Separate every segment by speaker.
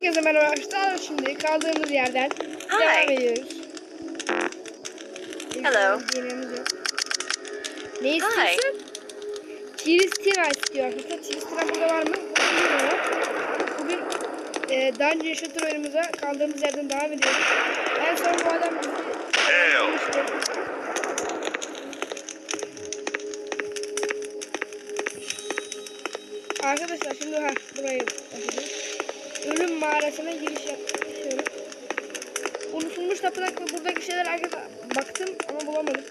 Speaker 1: Herkese merhaba arkadaşlar. Şimdi kaldığımız yerden
Speaker 2: Hi.
Speaker 1: devam ediyoruz.
Speaker 2: Hello.
Speaker 1: Ne istiyorsun? Tiristina istiyor arkadaşlar. Tiristina burada var mı? Bugün e, daha önce yaşatır oyunumuza kaldığımız yerden devam ediyoruz. En son bu adam bizi. Arkadaşlar şimdi ha burayı bakacağız. Ölüm mağarasına giriş yapıyorum. Unutulmuş tapınak ve buradaki şeyler arkadaşlar baktım ama bulamadım.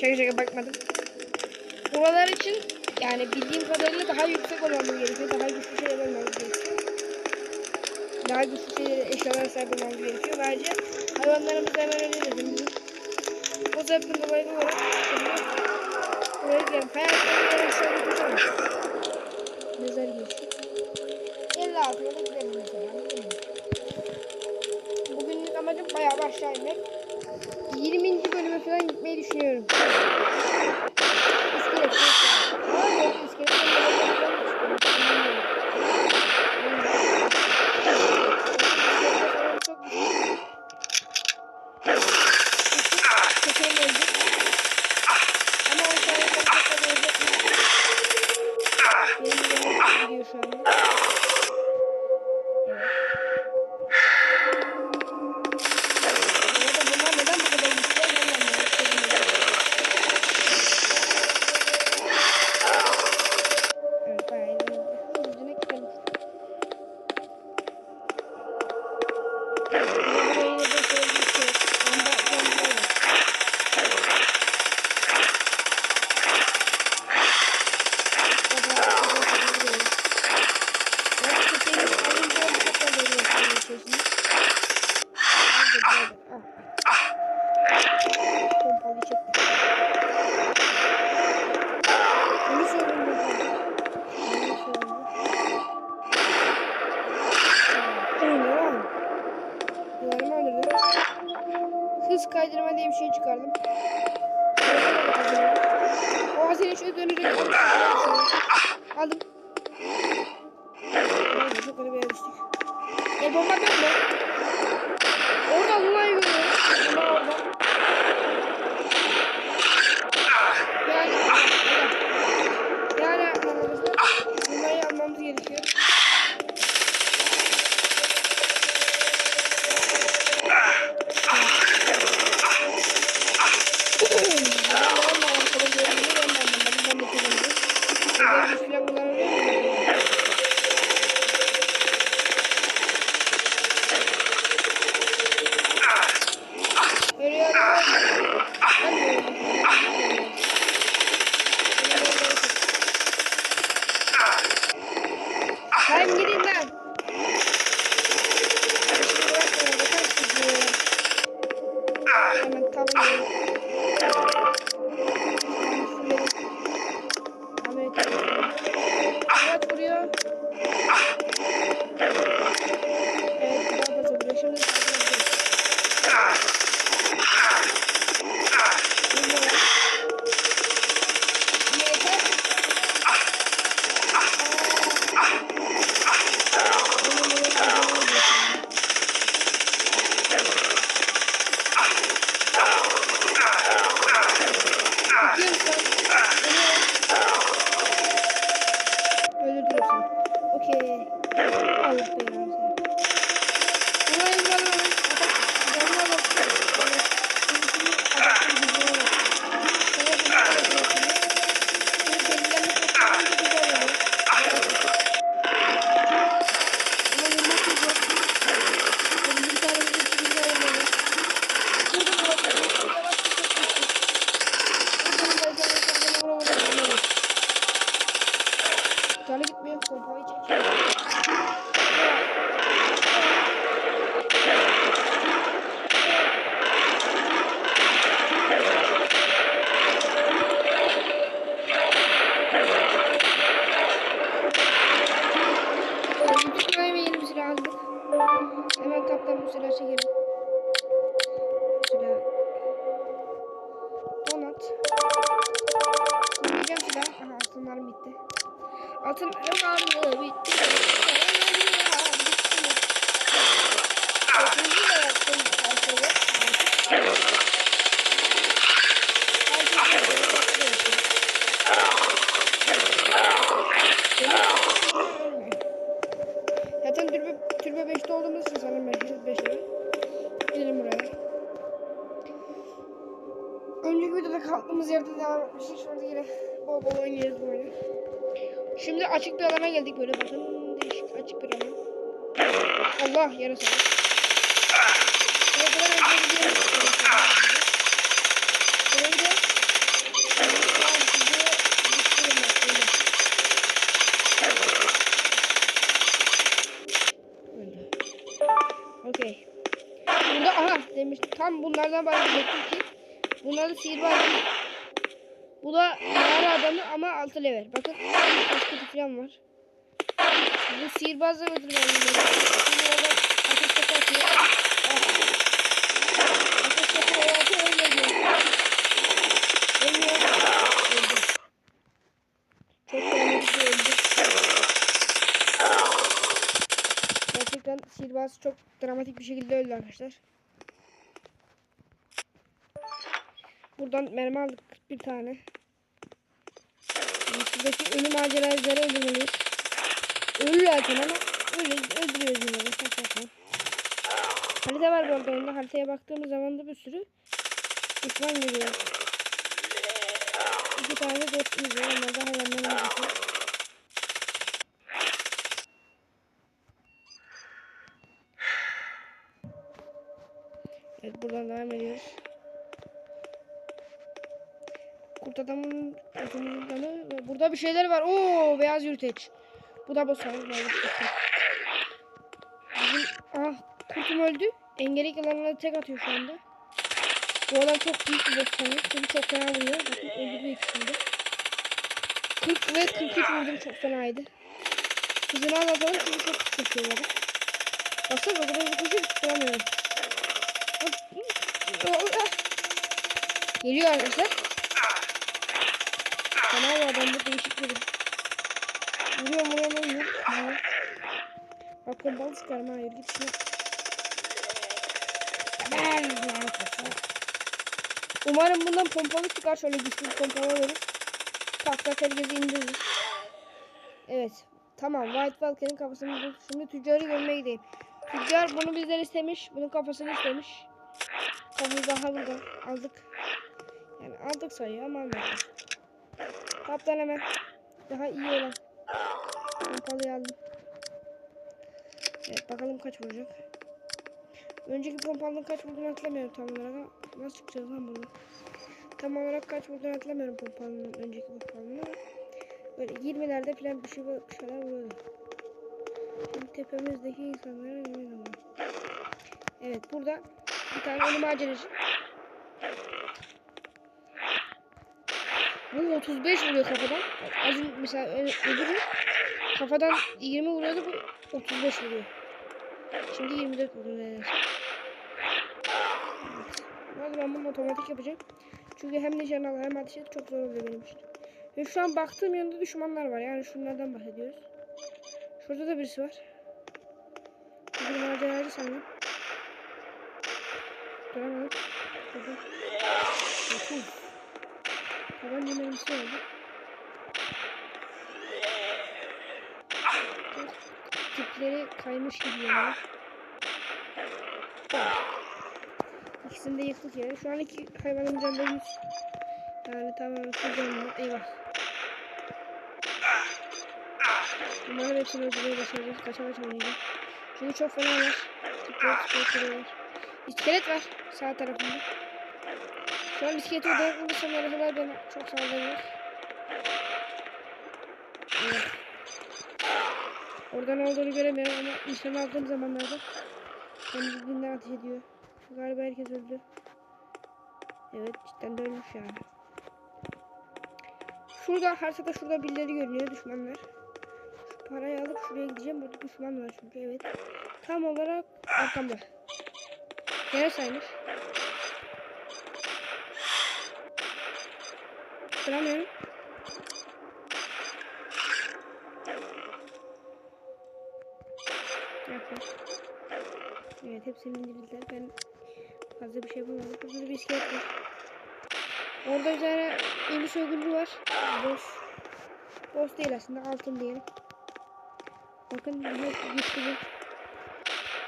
Speaker 1: Şaka şaka bakmadım. Buralar için yani bildiğim kadarıyla daha yüksek olmamız gerekiyor. Daha güçlü şeyler olmamız gerekiyor. Daha güçlü şeyler eşyalara sahip olmamız gerekiyor. Bence hayvanlarımızı hemen öldürelim. O sebepten dolayı olarak şimdi buraya gidelim. Hayatlarımızı şöyle tutalım. Mezar geçti. 56 yolu aşağı inmek. 20. bölüme falan gitmeyi düşünüyorum. Bomba mu? Orada Luna'yı görüyorum. Luna Super Boy Zaten türbe, türbe 5'te olduğumuz için sanırım ben 5'e. Gidelim buraya. Önceki videoda kaldığımız yerde devam etmiştik. Şimdi yine bol bol oynayacağız bu oyunu. Şimdi açık bir alana geldik böyle bakın. Değişik açık bir alan. Allah yarasın. Tam bunlardan bahsedecektim ki bunlar da sihirbaz. Bu da mağara adamı ama altı level. Bakın kasketi falan var. Bu öldürme anlamında. Şimdi. Gerçekten sihirbaz çok dramatik bir şekilde öldü arkadaşlar. Buradan mermi aldık bir tane. Şimdi Şuradaki ölü maceracıları öldürmeliyiz. Ölü zaten ama öyle öldürüyoruz de. Saçma sapan. Harita var bu arada oyunda. Haritaya baktığımız zaman da bir sürü düşman geliyor. İki tane dostumuz var. Onlar da hayvandan öldürüyor. Evet buradan devam ediyoruz. Kurt adamın ve burada bir şeyler var. Oo beyaz yürüteç. Bu da boss var. Ah kurtum öldü. Engelik alanına tek atıyor şu anda. Bu adam çok büyük bir boss sanıyor. Çünkü çok fena vuruyor. Bakın öldürdü ikisini de. 40 ve 43 vurdum çok fenaydı. Hızını anlatalım çünkü çok böyle. Baksana o kadar hızlı koşuyor tutturamıyorum. Geliyor arkadaşlar. Fena bu adam bu değişik biri. Vuruyorum vuruyorum vuruyorum. vuruyorum. Bak pompalı çıkarma hayır git şuna. Umarım bundan pompalı çıkar şöyle güçlü bir pompalı alırız. Tak tak herkesi indiririz. Evet. Tamam White Falcon'ın kafasını bulduk. Şimdi tüccarı görmeye gideyim. Tüccar bunu bizden istemiş. Bunun kafasını istemiş. Kafayı daha burada aldık. Yani aldık sayıyor ama almadık. Kaptan hemen. Daha iyi olan. Pompalıyı aldım. Evet bakalım kaç vuracak. Önceki pompalının kaç vurduğunu hatırlamıyorum tam olarak nasıl çıkacağız lan bunu? Tam olarak kaç vurduğunu hatırlamıyorum pompalının önceki pompalının böyle 20'lerde falan bir şey bir şeyler vuruyordu. Şimdi tepemizdeki insanlara olun. Evet burada bir tane ölüm maceracı. Bu 35 vuruyor kafadan. Az mesela ö- öbürü kafadan 20 vuruyordu bu 35 vuruyor. Şimdi 24 vuruyor neredeyse. Ben bunu otomatik yapacağım. Çünkü hem nişan al hem ateş et çok zor oluyor benim için. Ve şu an baktığım yanında düşmanlar var. Yani şunlardan bahsediyoruz. Şurada da birisi var. Bir maceracı sanırım. Duramadık. Burada. Bakın. Taban yemeğimsi oldu. Çok Tipleri kaymış gibi yani. İkisini de yıktık yani. Şu an iki hayvanın canında 100. Yani full canlı. Eyvah. Umarım hepsini öldürmeyi başaracağız. Kaça kaç oynayacağım. Çünkü çok fena var. Tipleri tipleri var. İskelet var sağ tarafında. Şu an iskeleti odaya bulursam yarasalar bana çok saldırır. Evet. Orada ne olduğunu göremiyorum ama nişan aldığım zamanlarda kendiliğinden ateş ediyor. Galiba herkes öldü. Evet cidden de ölmüş yani. Şurada haritada şurada birileri görünüyor düşmanlar. Şu parayı alıp şuraya gideceğim. Burada düşman var çünkü evet. Tam olarak arkamda. Neresiymiş? Duramıyorum. Yaklaş. Evet hepsini indirdiler. Ben fazla bir şey bulmadım. Burada bir iskelet var. Orada bir tane yeni soyguncu var. Boss. Boss değil aslında altın diyelim. Bakın yine güçlü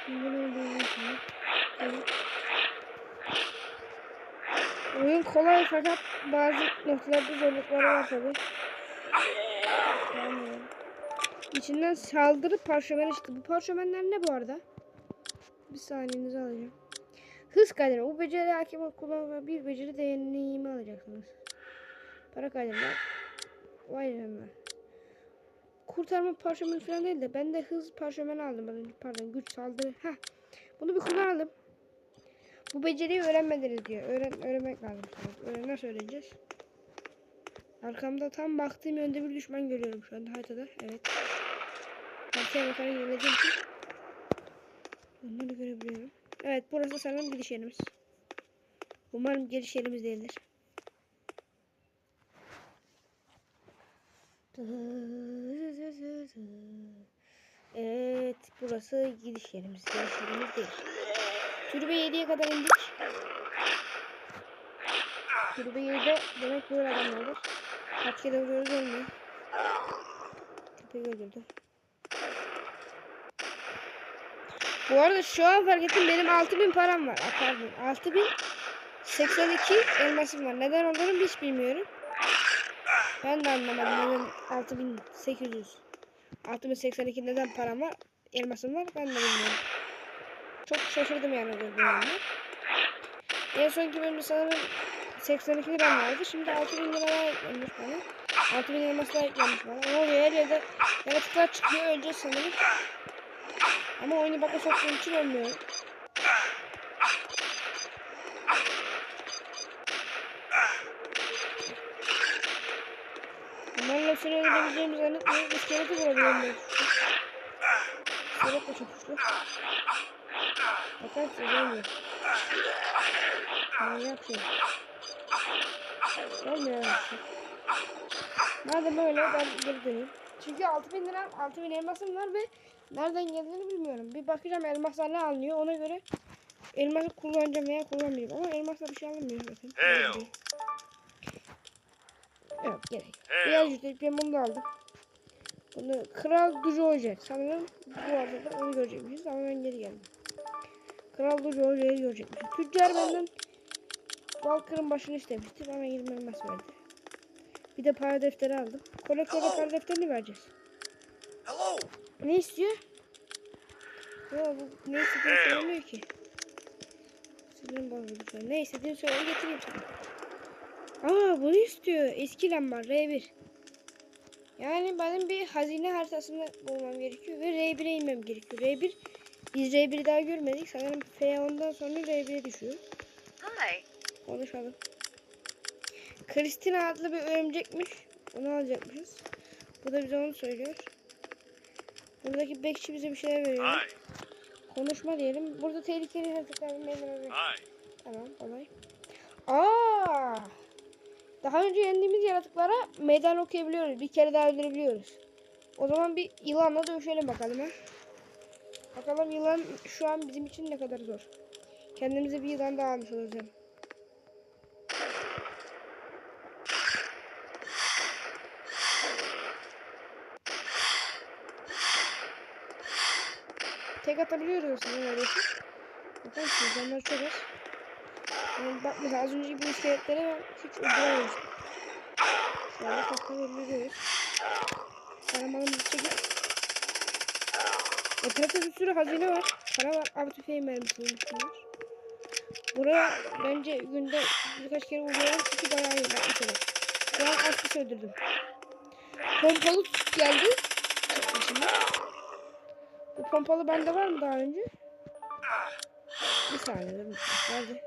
Speaker 1: Bunu öldürmek için. Evet. Oyun kolay fakat bazı noktalarda zorlukları var tabi. Yani içinden saldırı parşömeni çıktı. Bu parşömenler ne bu arada? Bir saniyenizi alacağım. Hız kaydını. Bu beceri hakim kullanma bir beceri deneyimi alacaksınız. Para kaydını. Vay canına. Kurtarma parşömeni falan değil de ben de hız parşömeni aldım. Pardon güç saldırı. Heh. Bunu bir kullanalım. Bu beceriyi öğrenmediniz diyor. Öğren öğrenmek lazım. Öğren nasıl öğreneceğiz? Arkamda tam baktığım yönde bir düşman görüyorum şu anda haritada. Evet. Haritaya bakarak ilerlediğim için onları görebiliyorum. Evet burası sanırım giriş yerimiz. Umarım giriş yerimiz değildir. Evet burası gidiş yerimiz. Giriş yerimiz değil. Türbe 7'ye kadar indik. Türbe 7'de demek böyle adamlardır. Kaç kere vuruyoruz olmuyor. Köpeği öldürdü. Bu arada şu an fark ettim benim 6000 param var. Aa, Pardon 6082 elmasım var. Neden olduğunu hiç bilmiyorum. Ben de anlamadım neden 6800 6082 neden param var elmasım var ben de bilmiyorum. Çok şaşırdım yani gördüğümde. En sonki bölümde sanırım 82 liram vardı. Şimdi 6000 lira daha eklenmiş bana. 6000 elmas daha eklenmiş bana. Oluyor her yerde yaratıklar çıkıyor öleceğiz sanırım. Ama oyunu baka soktuğum için ölmüyorum. Bunlarla seni öldürebileceğimi zannetmiyorum. İskeleti vurabiliyorum. İskelet de çok güçlü. Şey. Olmuyor öyle bir şey. Madem öyle ben geri döneyim. Çünkü 6000 lira 6000 elmasım var ve nereden geldiğini bilmiyorum. Bir bakacağım elmaslar ne alınıyor ona göre elması kullanacağım veya kullanmayacağım. Ama elmasla bir şey alınmıyor zaten.
Speaker 2: Hell.
Speaker 1: Yok gerek. Diğer yüzdelik ben bunu da aldım. Bunu Kral Ducu olacak. Sanırım bu arada onu görecekmişiz ama ben geri geldim. Kral Ducu Hoca'yı görecekmişiz. Tüccar benden Valkır'ın başını istemişti. Bana 20 elmas verdi. Bir de para defteri aldım. Kolektöre para defterini vereceğiz.
Speaker 2: Hello.
Speaker 1: Ne istiyor? Ya bu ne istediğini söylemiyor ki. Sinirim bozuldu şu. Ne istediğini söyle getireyim sana. Aa bunu istiyor. Eski lamba R1. Yani benim bir hazine haritasını bulmam gerekiyor ve R1'e inmem gerekiyor. R1 biz R1'i daha görmedik. Sanırım F10'dan sonra R1'e düşüyor.
Speaker 3: Hi.
Speaker 1: Konuşalım. Kristina adlı bir örümcekmiş. Onu alacakmışız. Bu da bize onu söylüyor. Buradaki bekçi bize bir şeyler veriyor.
Speaker 2: Hi.
Speaker 1: Konuşma diyelim. Burada tehlikeli yaratıklar meydana. Tamam kolay. Aa! Daha önce yendiğimiz yaratıklara meydan okuyabiliyoruz. Bir kere daha öldürebiliyoruz. O zaman bir yılanla dövüşelim bakalım ha. Bakalım yılan şu an bizim için ne kadar zor. Kendimize bir yılan daha almış olacağım. Tek atabiliyoruz aslında neredeyse. Bakın insanlar çok az. Yani bak mesela az önceki bu iskeletlere ben hiç öldürememiştim. Şu anda takla öldürüyoruz. Karamanın çekip. Etrafta bir sürü hazine var. Para var. Av tüfeği mermisi var. Buraya bence günde birkaç kere vuruyorum çünkü bayağı iyi. Bak mesela. Şu an az kişi öldürdüm. Pompalı geldi. Şimdi. Bu pompalı bende var mı daha önce? Bir saniye. Nerede?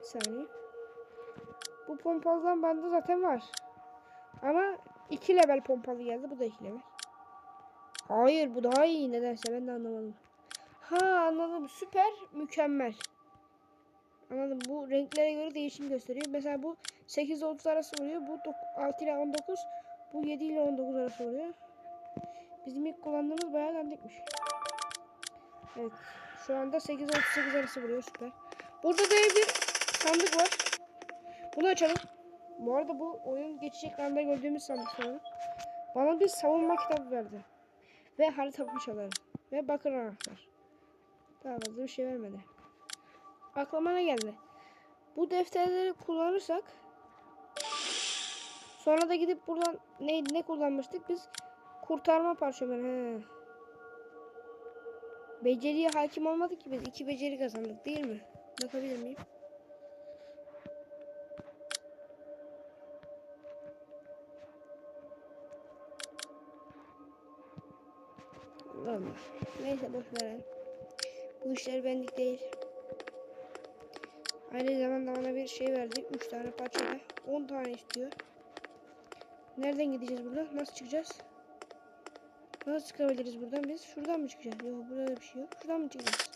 Speaker 1: Bir saniye. Bu pompalıdan bende zaten var. Ama 2 level pompalı geldi. Bu da 2 level. Hayır bu daha iyi nedense ben de anlamadım. Ha anladım. Süper mükemmel. Anladım. Bu renklere göre değişim gösteriyor. Mesela bu 8 ile 30 arası vuruyor. Bu dok- 6 ile 19. Bu 7 ile 19 arası oluyor. Bizim ilk kullandığımız bayağı dandikmiş. Evet. Şu anda 8 ile 38 arası vuruyor. Süper. Burada da bir sandık var. Bunu açalım. Bu arada bu oyun geçiş ekranında gördüğümüz sandık sanırım. Bana bir savunma kitabı verdi. Ve harita fırçaları. Ve bakır anahtar. Daha fazla bir şey vermedi. Aklıma ne geldi? Bu defterleri kullanırsak sonra da gidip buradan ne, ne kullanmıştık biz? Kurtarma parşömeni. He. Beceriye hakim olmadık ki biz. iki beceri kazandık değil mi? Bakabilir miyim? Olmaz. Neyse boş verelim. Bu işler benlik değil. Aynı zamanda bana bir şey verdi. 3 tane parçada. 10 tane istiyor. Nereden gideceğiz burada? Nasıl çıkacağız? Nasıl çıkabiliriz buradan biz? Şuradan mı çıkacağız? Yok burada da bir şey yok. Şuradan mı çıkacağız?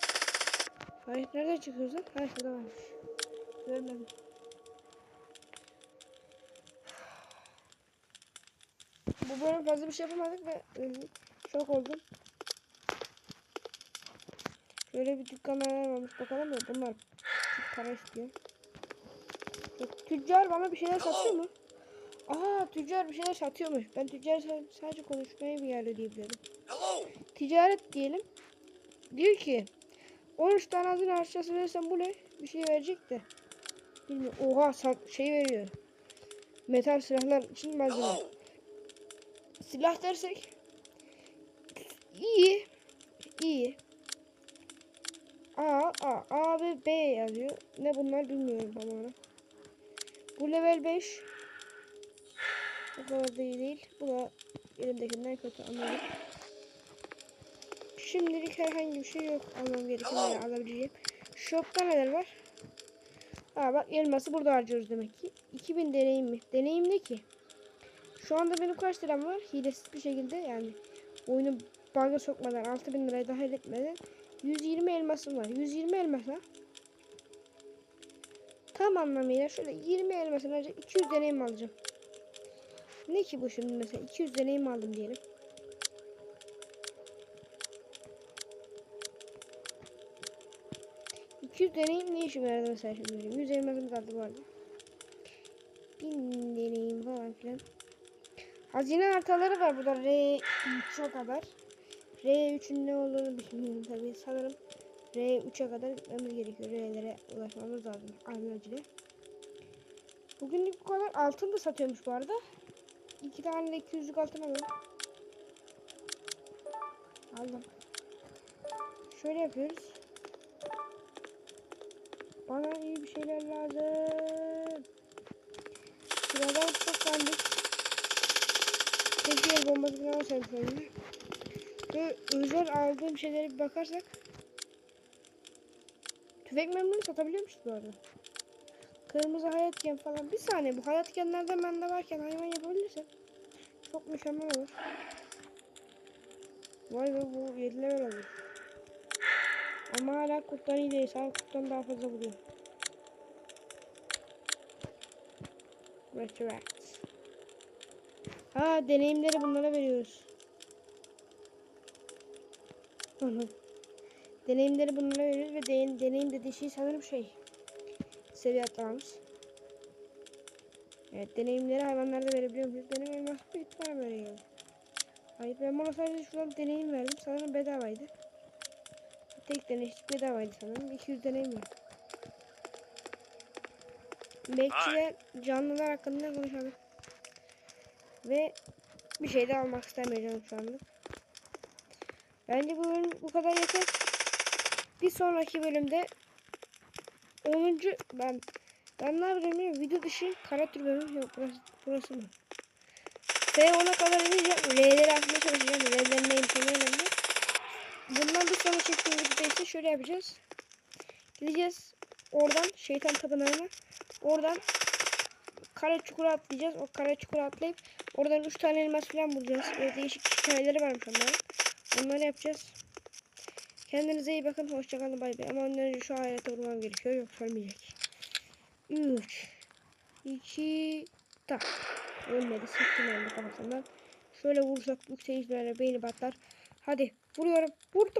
Speaker 1: Hayır nereden çıkıyoruz lan? Hayır şurada varmış. Görmedim. Bu bölüm fazla bir şey yapamadık ve ıı, şok oldum. Şöyle bir dükkanlar varmış bakalım da bunlar para istiyor. Yok, tüccar bana bir şeyler satıyor mu? Aha tüccar bir şeyler satıyormuş. Ben tüccar sa- sadece konuşmaya bir yerde diyebilirim. Ticaret diyelim. Diyor ki 13 tane hazine harçası verirsen bu ne? Bir şey verecek de. Bilmiyorum. Oha şey veriyor. Metal silahlar için malzeme. Silah dersek iyi. iyi. A, A, A ve B yazıyor. Ne bunlar bilmiyorum tam olarak. Bu level 5. Bu kadar da iyi değil. Bu da elimdekinden kötü anladım. Şimdilik herhangi bir şey yok almam gereken veya alabileceğim. Shop'ta neler var? Aa bak elması burada harcıyoruz demek ki. 2000 deneyim mi? Deneyim ne ki? Şu anda benim kaç liram var? Hilesiz bir şekilde yani oyunu bug'a sokmadan 6000 lirayı dahil etmeden 120 elmasım var. 120 elmasa tam anlamıyla şöyle 20 elmasın önce 200 deneyim alacağım. Ne ki bu şimdi mesela 200 deneyim aldım diyelim. ...200 deneyim ne işime yaradı mesela şimdi? 100 elmasım kaldı bu arada. 1000 deneyim falan filan. Hazine haritaları var burada R3'e kadar. R3'ün ne olduğunu bilmiyorum tabii. Sanırım R3'e kadar gitmemiz gerekiyor. R'lere ulaşmamız lazım. Almacılı. Bugünlük bu kadar. Altın da satıyormuş bu arada. İki tane de 200'lük altın alalım. Aldım. Şöyle yapıyoruz. Bana iyi bir şeyler lazım. Sıradan çok dandik. Tek yer bombası falan olsaydı Ve özel aldığım şeylere bir bakarsak. Tüfek memnunu satabiliyormuş bu arada. Kırmızı hayatgen falan. Bir saniye bu hayatgenlerden bende varken hayvan yapabilirsem. Çok mükemmel olur. Vay be bu 7 level olur. Ama hala kurttan iyi değil. Sağ kurttan daha fazla vuruyor. Resurrect. Ha deneyimleri bunlara veriyoruz. Deneyimleri bunlara veriyoruz ve deneyim, deneyim dediği şey sanırım şey. Seviye atlamamız. Evet deneyimleri hayvanlarda verebiliyor muyuz? Benim elmas bir ihtimal böyle geldi. Hayır ben bana sadece şuradan deneyim verdim. Sanırım bedavaydı. Tek deney bedavaydı sanırım. 200 deneyim var. Bekçiler canlılar hakkında konuşalım. Ve bir şey de almak istemiyorum şu. Bence bu bölüm bu kadar yeter. Bir sonraki bölümde 10. ben ben ne bilmiyorum. Video dışı karakter bölümü yok burası, burası mı? Ve ona kadar ineceğim. R'leri atmaya çalışacağım. R'lerin konu önemli. Bundan bir sonra videoda ise şöyle yapacağız. Gideceğiz oradan şeytan tapınağına. Oradan kara çukura atlayacağız. O kara çukura atlayıp oradan 3 tane elmas falan bulacağız. Böyle değişik hikayeleri varmış onların. Onları yapacağız. Kendinize iyi bakın. Hoşçakalın. Bay bay. Ama ondan önce şu hayata vurmam gerekiyor. Yoksa ölmeyecek. 3 2 Tak. Ölmedi. Sıktım elini kafasından. Şöyle vursak bu seyircilere beyni patlar. Hadi vuruyorum. Vurdum.